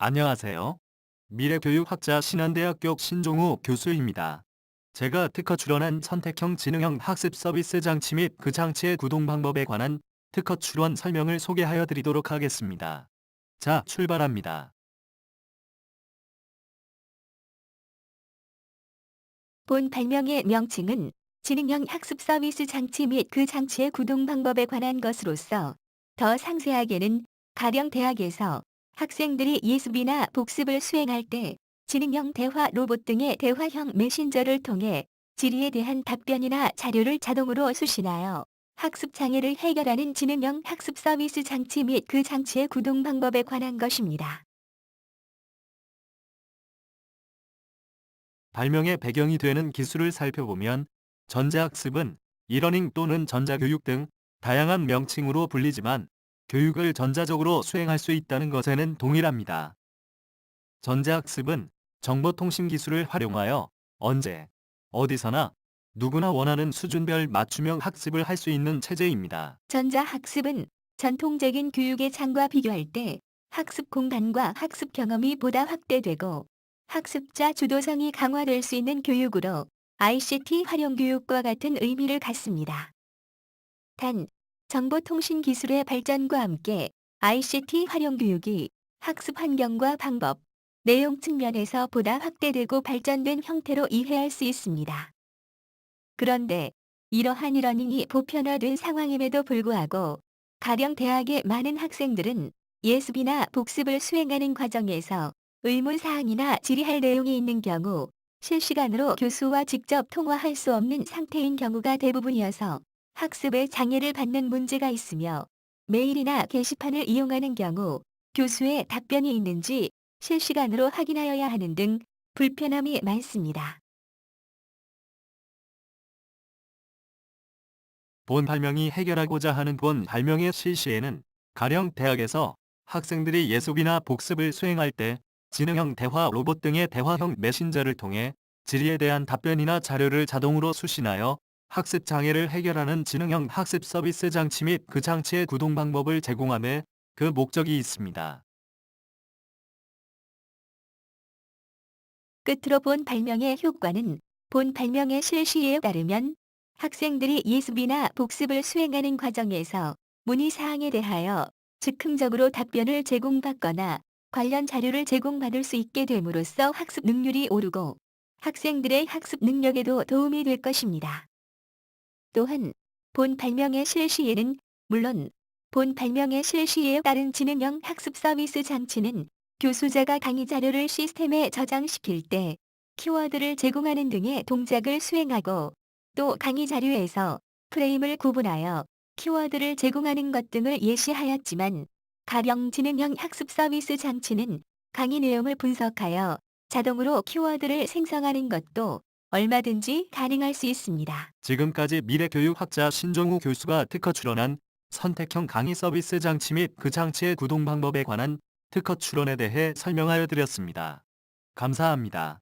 안녕하세요. 미래교육학자 신한대학교 신종우 교수입니다. 제가 특허 출원한 선택형 지능형 학습 서비스 장치 및 그 장치의 구동 방법에 관한 특허 출원 설명을 소개하여 드리도록 하겠습니다. 자, 출발합니다. 본 발명의 명칭은 지능형 학습 서비스 장치 및 그 장치의 구동 방법에 관한 것으로서 더 상세하게는 가령 대학에서 학생들이 예습이나 복습을 수행할 때 지능형 대화 로봇 등의 대화형 메신저를 통해 질의에 대한 답변이나 자료를 자동으로 수신하여 학습 장애를 해결하는 지능형 학습 서비스 장치 및 그 장치의 구동 방법에 관한 것입니다. 발명의 배경이 되는 기술을 살펴보면 전자학습은 이러닝 또는 전자교육 등 다양한 명칭으로 불리지만 교육을 전자적으로 수행할 수 있다는 것에는 동일합니다. 전자학습은 정보통신 기술을 활용하여 언제, 어디서나 누구나 원하는 수준별 맞춤형 학습을 할 수 있는 체제입니다. 전자학습은 전통적인 교육의 창과 비교할 때 학습 공간과 학습 경험이 보다 확대되고 학습자 주도성이 강화될 수 있는 교육으로 ICT 활용 교육과 같은 의미를 갖습니다. 단, 정보통신 기술의 발전과 함께 ICT 활용 교육이 학습 환경과 방법, 내용 측면에서 보다 확대되고 발전된 형태로 이해할 수 있습니다. 그런데 이러한 이러닝이 보편화된 상황임에도 불구하고 가령 대학의 많은 학생들은 예습이나 복습을 수행하는 과정에서 의문사항이나 질의할 내용이 있는 경우 실시간으로 교수와 직접 통화할 수 없는 상태인 경우가 대부분이어서 학습에 장애를 받는 문제가 있으며 메일이나 게시판을 이용하는 경우 교수의 답변이 있는지 실시간으로 확인하여야 하는 등 불편함이 많습니다. 본 발명이 해결하고자 하는 본 발명의 실시에는 가령 대학에서 학생들이 예습이나 복습을 수행할 때 지능형 대화 로봇 등의 대화형 메신저를 통해 질의에 대한 답변이나 자료를 자동으로 수신하여 학습 장애를 해결하는 지능형 학습 서비스 장치 및 그 장치의 구동 방법을 제공함에 그 목적이 있습니다. 끝으로 본 발명의 효과는 본 발명의 실시에 따르면 학생들이 예습이나 복습을 수행하는 과정에서 문의사항에 대하여 즉흥적으로 답변을 제공받거나 관련 자료를 제공받을 수 있게 됨으로써 학습 능률이 오르고 학생들의 학습 능력에도 도움이 될 것입니다. 또한 본 발명의 실시에는 물론 본 발명의 실시에 따른 지능형 학습 서비스 장치는 교수자가 강의 자료를 시스템에 저장시킬 때 키워드를 제공하는 등의 동작을 수행하고 또 강의 자료에서 프레임을 구분하여 키워드를 제공하는 것 등을 예시하였지만 가령 지능형 학습 서비스 장치는 강의 내용을 분석하여 자동으로 키워드를 생성하는 것도 얼마든지 가능할 수 있습니다. 지금까지 미래교육학자 신종우 교수가 특허 출원한 선택형 강의 서비스 장치 및 그 장치의 구동 방법에 관한 특허 출원에 대해 설명하여 드렸습니다. 감사합니다.